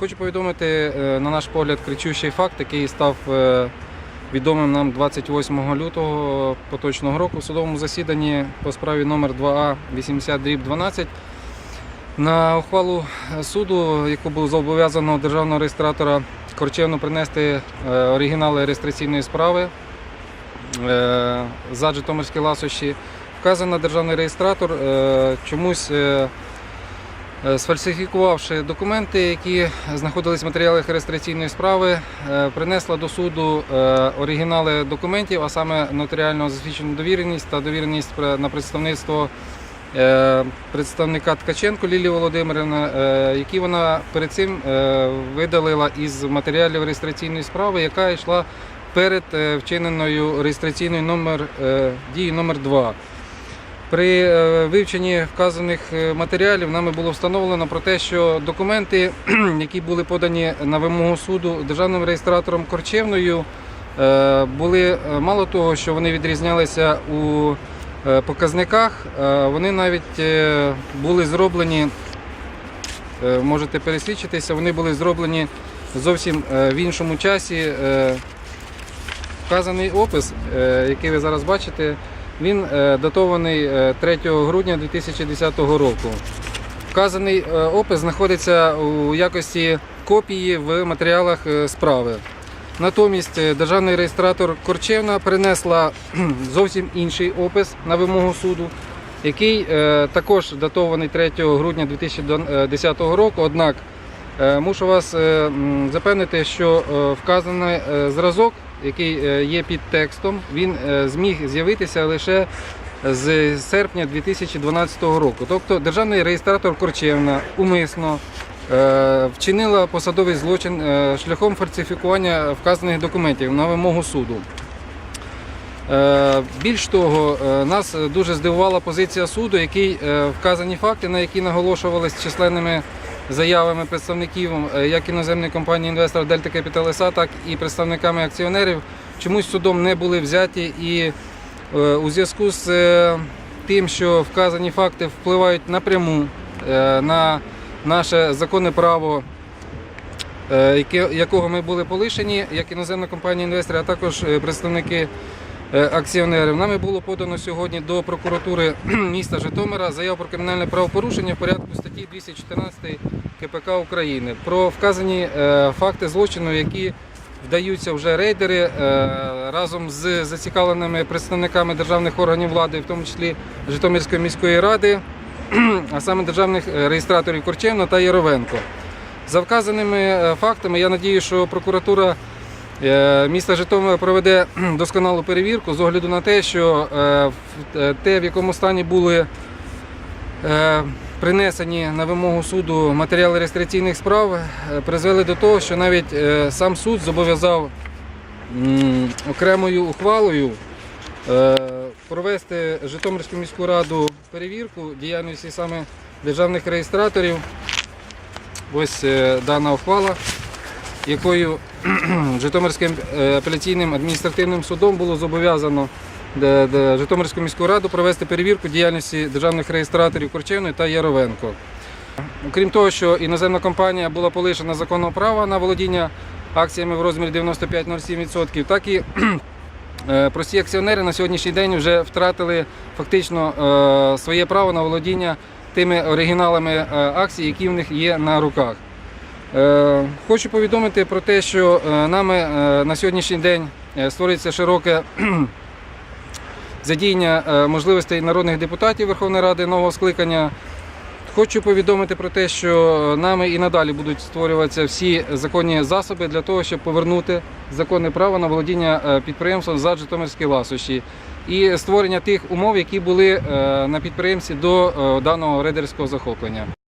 Хочу повідомити, е, на наш погляд, кричущий факт, який став е, відомим нам 28 лютого поточного року в судовому засіданні по справі номер 2А 80 12 на ухвалу суду, яку було зобов'язано державного реєстратора Корчевну принести е, оригінали реєстраційної справи е, за Житомирські ласощі. Вказано державний реєстратор е, чомусь е, е, сфальсифікувавши документи, які знаходились в матеріалах реєстраційної справи, е, принесла до суду е, оригінали документів, а саме нотаріально засвідчену довіреність та довіреність на представництво е, представника Ткаченко Лілії Володимирівни, е, які вона перед цим е, видалила із матеріалів реєстраційної справи, яка йшла перед е, вчиненою реєстраційною номер е, дії номер 2 При е, вивченні вказаних е, матеріалів нами було встановлено про те, що документи, які були подані на вимогу суду державним реєстратором Корчевною, е, були мало того, що вони відрізнялися у показниках, вони навіть були зроблені, можете пересвідчитися, вони були зроблені зовсім в іншому часі. Вказаний опис, який ви зараз бачите, він е, датований е, 3 грудня 2010 року. Вказаний е, опис знаходиться у якості копії в матеріалах е, справи. Натомість е, державний реєстратор Корчевна принесла зовсім інший опис на вимогу суду, який е, також датований 3 грудня 2010 року. Однак е, мушу вас е, запевнити, що е, вказаний е, зразок, який е, є під текстом, він е, зміг з'явитися лише з серпня 2012 року. Тобто державний реєстратор Корчевна умисно е, вчинила посадовий злочин е, шляхом фальсифікування вказаних документів на вимогу суду. Е, Більш того, е, нас дуже здивувала позиція суду, який е, вказані факти, на які наголошувалися численними заявами представників е, як іноземної компанії інвестор Дельта SA, так і представниками акціонерів, чомусь судом не були взяті. І е, у зв'язку з е, тим, що вказані факти впливають напряму на наше законне право якого ми були полишені, як іноземна компанія інвестори, а також представники акціонерів. Нами було подано сьогодні до прокуратури міста Житомира заяву про кримінальне правопорушення в порядку статті 214 КПК України про вказані е, факти злочину, які вдаються вже рейдери е, разом з зацікавленими представниками державних органів влади, в тому числі Житомирської міської ради, а саме державних е, реєстраторів Корчевна та Яровенко. За вказаними е, фактами, я надію, що прокуратура е, міста Житомира проведе досконалу перевірку з огляду на те, що е, е, те, в якому стані були принесені на вимогу суду матеріали реєстраційних справ, призвели до того, що навіть сам суд зобов'язав окремою ухвалою провести Житомирську міську раду перевірку діяльності саме державних реєстраторів. Ось дана ухвала, якою Житомирським е, апеляційним адміністративним судом було зобов'язано Житомирську міську раду провести перевірку діяльності державних реєстраторів Корчевної та Яровенко. Окрім того, що іноземна компанія була полишена законного права на володіння акціями в розмірі 95,07%, так і е, прості акціонери на сьогоднішній день вже втратили фактично е, своє право на володіння тими оригіналами акцій, які в них є на руках. Е, Хочу повідомити про те, що е, нами е, на сьогоднішній день створюється широке задіяння можливостей народних депутатів Верховної Ради нового скликання. Хочу повідомити про те, що нами і надалі будуть створюватися всі законні засоби для того, щоб повернути законне право на володіння підприємством за Житомирські ласощі і створення тих умов, які були на підприємстві до даного рейдерського захоплення.